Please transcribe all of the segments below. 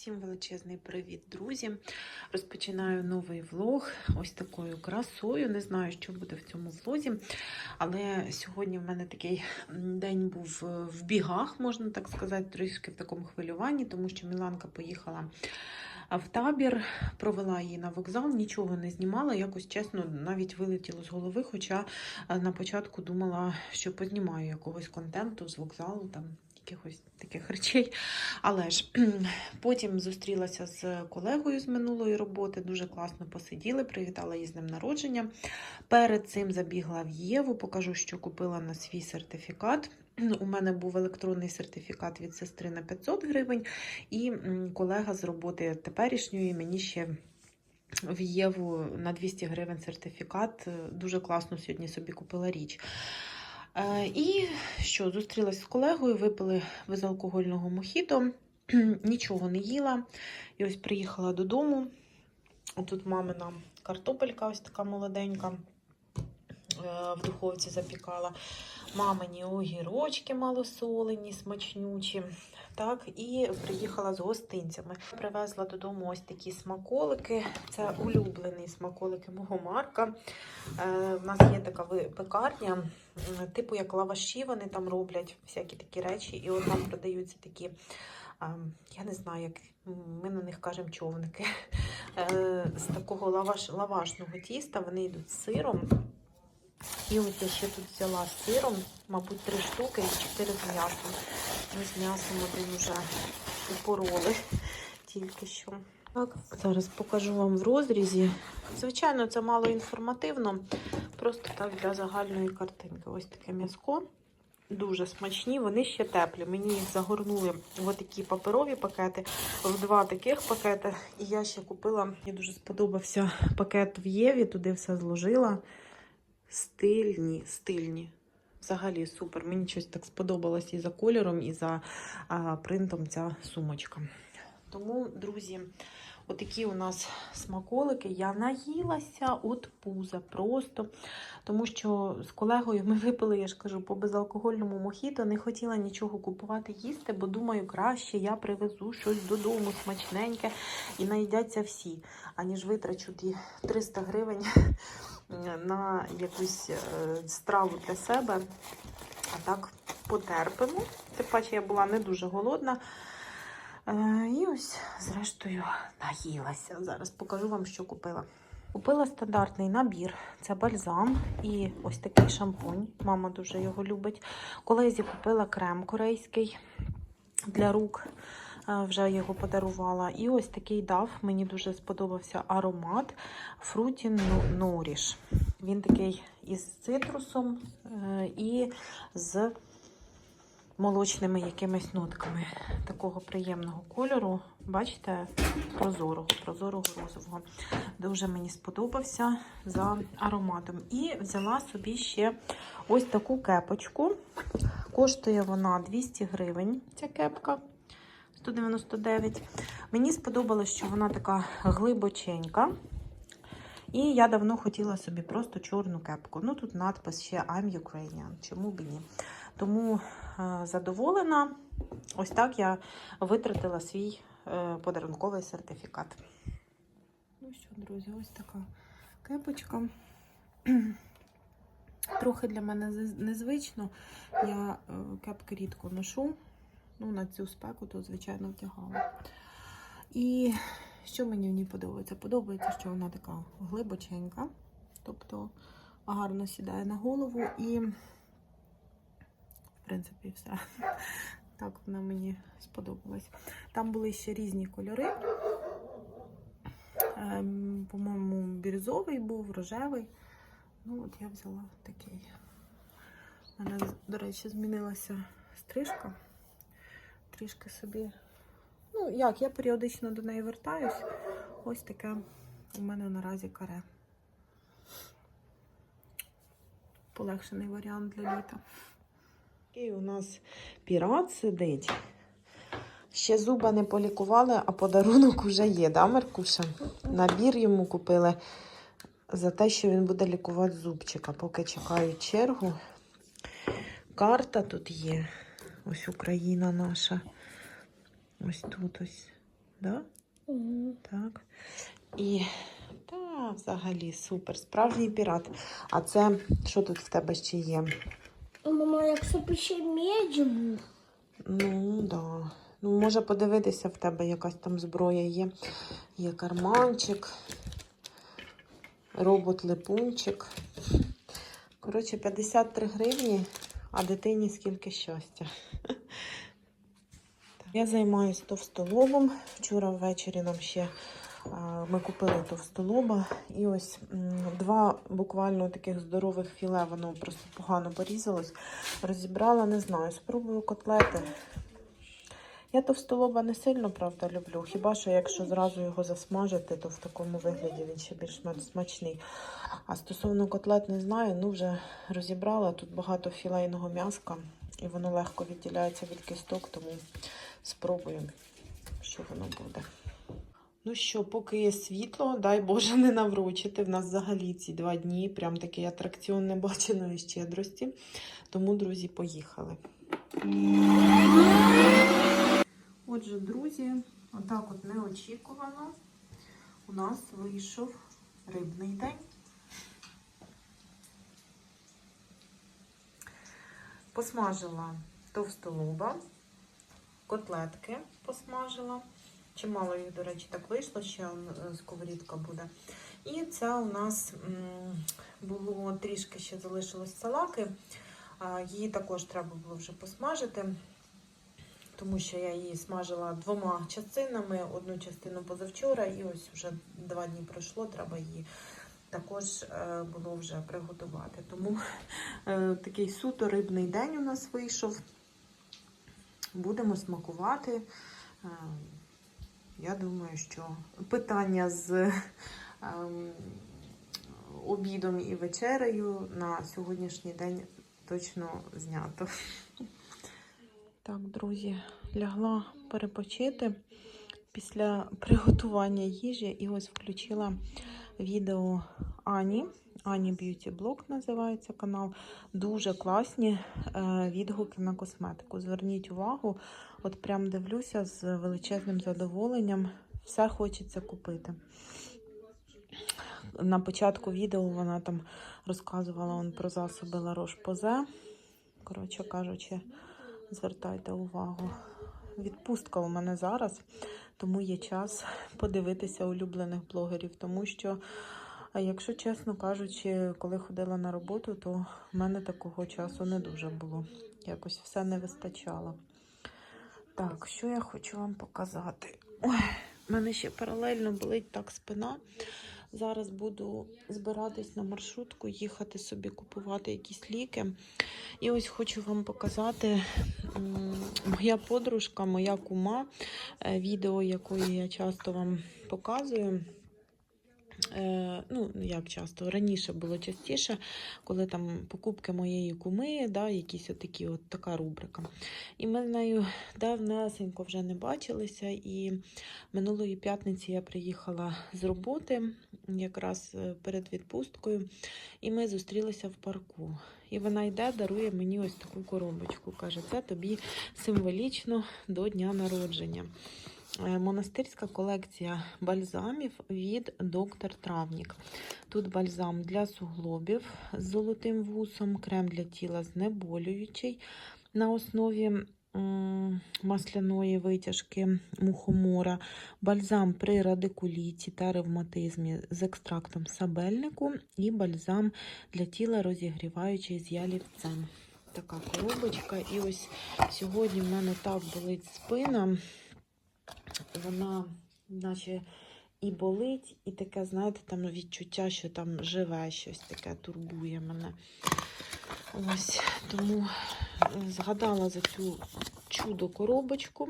Всім величезний привіт, друзі! Розпочинаю новий влог ось такою красою. Не знаю, що буде в цьому влозі, але сьогодні в мене такий день був в бігах, можна так сказати, трішки в такому хвилюванні, тому що Міланка поїхала в табір, провела її на вокзал, нічого не знімала. Якось чесно, навіть вилетіло з голови. Хоча е, на початку думала, що познімаю якогось контенту з вокзалу, там якихось таких речей. Але ж потім зустрілася з колегою з минулої роботи, дуже класно посиділи, привітала її з днем народження. Перед цим забігла в Єву, покажу, що купила на свій сертифікат. У мене був електронний сертифікат від сестри на 500 гривень, і колега з роботи теперішньої мені ще в Єву на 200 гривень сертифікат. Дуже класно сьогодні собі купила річ. Е, І що, зустрілась з колегою, випили безалкогольного мохіто, нічого не їла. І ось приїхала додому. Тут мамина картопелька, ось така молоденька. Е, В духовці запікала. Мамині огірочки малосолені, смачнючі. Так, і приїхала з гостинцями. Привезла додому ось такі смаколики. Це улюблені смаколики мого Марка. Е, У нас є така пекарня, типу як лаваші, вони там роблять всякі такі речі. І от там продаються такі, я не знаю, як ми на них кажемо човники. Е, З такого лаваш, лавашного тіста вони йдуть з сиром. І ось я ще тут взяла з сиром, мабуть, три штуки і чотири з м'ясом. Ми з м'ясом один вже упороли тільки що. Так, зараз покажу вам в розрізі. Звичайно, це мало інформативно, просто так для загальної картинки. Ось таке м'яско. Дуже смачні, вони ще теплі. Мені їх загорнули в такі паперові пакети, в два таких пакети. І я ще купила, мені дуже сподобався пакет в Єві, туди все зложила. Стильні, стильні. Взагалі супер. Мені щось так сподобалось і за кольором, і за а, принтом ця сумочка. Тому, друзі, отакі у нас смаколики. Я наїлася от пуза просто. Тому що з колегою ми випили, я ж кажу, по безалкогольному мохіто. Не хотіла нічого купувати їсти, бо думаю, краще я привезу щось додому смачненьке і наїдяться всі, аніж витрачу ті 300 гривень на якусь е, страву для себе. А так потерпимо. Тим паче я була не дуже голодна. Е, І ось, зрештою, наїлася. Зараз покажу вам, що купила. Купила стандартний набір. Це бальзам і ось такий шампунь. Мама дуже його любить. Колезі купила крем корейський для рук. Е, Вже його подарувала. І ось такий дав. Мені дуже сподобався аромат Fruity Nourish. Він такий із цитрусом е, і з молочними якимись нотками такого приємного кольору. Бачите, прозорого, прозорого розового. Дуже мені сподобався за ароматом. І взяла собі ще ось таку кепочку. Коштує вона 200 гривень, ця кепка. 199. Мені сподобалось, що вона така глибоченька. І я давно хотіла собі просто чорну кепку. Ну тут надпис ще I'm Ukrainian. Чому б і ні? Тому е, задоволена. Ось так я витратила свій е, подарунковий сертифікат. Ну що, друзі, ось така кепочка. Трохи для мене незвично. Я е, кепки рідко ношу. Ну, на цю спеку, то, звичайно, вдягала. І що мені в ній подобається? Подобається, що вона така глибоченька, тобто гарно сідає на голову і, принципі, все. Так вона мені сподобалась. Там були ще різні кольори. Ем, по-моєму, бірюзовий був, рожевий. Ну, от я взяла такий. У мене, до речі, змінилася стрижка. Трішки собі Ну, як, я періодично до неї вертаюсь. Ось таке у мене наразі каре. Полегшений варіант для літа. Такий у нас пірат сидить. Ще зуба не полікували, а подарунок уже є, да, Меркуша? Набір йому купили за те, що він буде лікувати зубчика. Поки чекаю чергу. Карта тут є. Ось Україна наша. Ось тут ось Да? Угу. Так. І та, взагалі супер. Справжній пірат. А це що тут в тебе ще є? Мама, якщо б ще меч був. Ну, да. Ну, може подивитися, в тебе якась там зброя є. Є карманчик, робот-липунчик. Коротше, 53 гривні, а дитині скільки щастя. Я займаюся товстолобом. Вчора ввечері нам ще ми купили товстолоба. І ось два буквально таких здорових філе, воно просто погано порізалось. Розібрала, не знаю, спробую котлети. Я товстолоба не сильно, правда, люблю. Хіба що якщо зразу його засмажити, то в такому вигляді він ще більш смачний. А стосовно котлет не знаю, ну вже розібрала. Тут багато філейного м'яска, і воно легко відділяється від кісток, тому спробуємо, що воно буде. Ну що, поки є світло, дай Боже не наврочити. В нас взагалі ці два дні прям такий атракціон небаченої щедрості. Тому, друзі, поїхали. Отже, друзі, отак от неочікувано у нас вийшов рибний день. Посмажила товстолоба, котлетки посмажила. Чимало їх, до речі, так вийшло, ще е, сковорідка буде. І це у нас було трішки ще залишилось салаки. Її також треба було вже посмажити, тому що я її смажила двома частинами. Одну частину позавчора, і ось вже два дні пройшло, треба її також е, було вже приготувати. Тому е, такий суто рибний день у нас вийшов. Будемо смакувати. Я думаю, що питання з ем, обідом і вечерею на сьогоднішній день точно знято. Так, друзі, лягла перепочити після приготування їжі і ось включила відео Ані. Ані Б'юті Блог називається канал. Дуже класні е, відгуки на косметику. Зверніть увагу, от прям дивлюся з величезним задоволенням. Все хочеться купити. На початку відео вона там розказувала он про засоби La Roche-Posay. Коротше кажучи, звертайте увагу. Відпустка у мене зараз, тому є час подивитися улюблених блогерів, тому що. Якщо чесно кажучи, коли ходила на роботу, то в мене такого часу не дуже було. Якось все не вистачало. Так, що я хочу вам показати? Ой, в мене ще паралельно болить так спина. Зараз буду збиратись на маршрутку, їхати собі купувати якісь ліки. І ось хочу вам показати моя подружка, моя кума, е, відео якої я часто вам показую. Е, ну, як часто, раніше було частіше, коли там покупки моєї куми, да, якісь отакі, от така рубрика. І ми з нею давнесенько вже не бачилися. І минулої п'ятниці я приїхала з роботи, якраз е, перед відпусткою, і ми зустрілися в парку. І вона йде, дарує мені ось таку коробочку. Каже, це тобі символічно до дня народження. Е, Монастирська колекція бальзамів від доктор Травнік. Тут бальзам для суглобів з золотим вусом, крем для тіла знеболюючий на основі масляної витяжки мухомора, бальзам при радикуліті та ревматизмі з екстрактом сабельнику і бальзам для тіла розігріваючий з ялівцем. Така коробочка. І ось сьогодні в мене так болить спина вона, наче і болить, і таке, знаєте, там відчуття, що там живе щось таке, турбує мене. Ось, тому е, згадала за цю чудо коробочку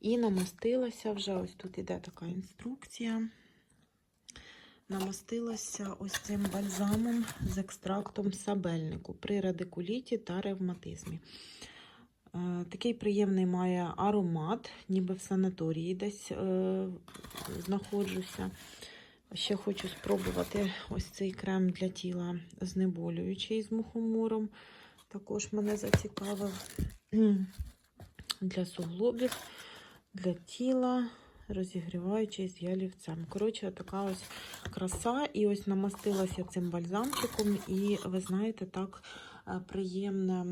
і намастилася вже. Ось тут іде така інструкція. Намастилася ось цим бальзамом з екстрактом сабельнику при радикуліті та ревматизмі. Е, Такий приємний має аромат, ніби в санаторії десь е, знаходжуся. Ще хочу спробувати ось цей крем для тіла знеболюючий з мухомором. Також мене зацікавив для суглобів, для тіла розігріваючись ялівцем. Коротше, така ось краса. І ось намастилася цим бальзамчиком. І ви знаєте, так е, приємне.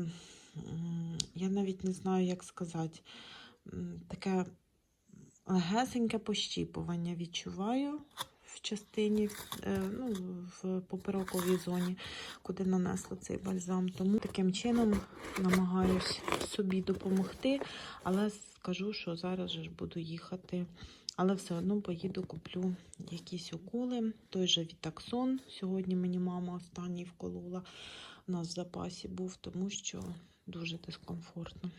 Я навіть не знаю, як сказати. Таке легесеньке пощіпування відчуваю в частині, е, ну, в поперековій зоні, куди нанесла цей бальзам. Тому таким чином намагаюсь собі допомогти, але скажу, що зараз ж буду їхати. Але все одно поїду, куплю якісь уколи. Той же Вітаксон. Сьогодні мені мама останній вколола. У нас в запасі був, тому що дуже дискомфортно.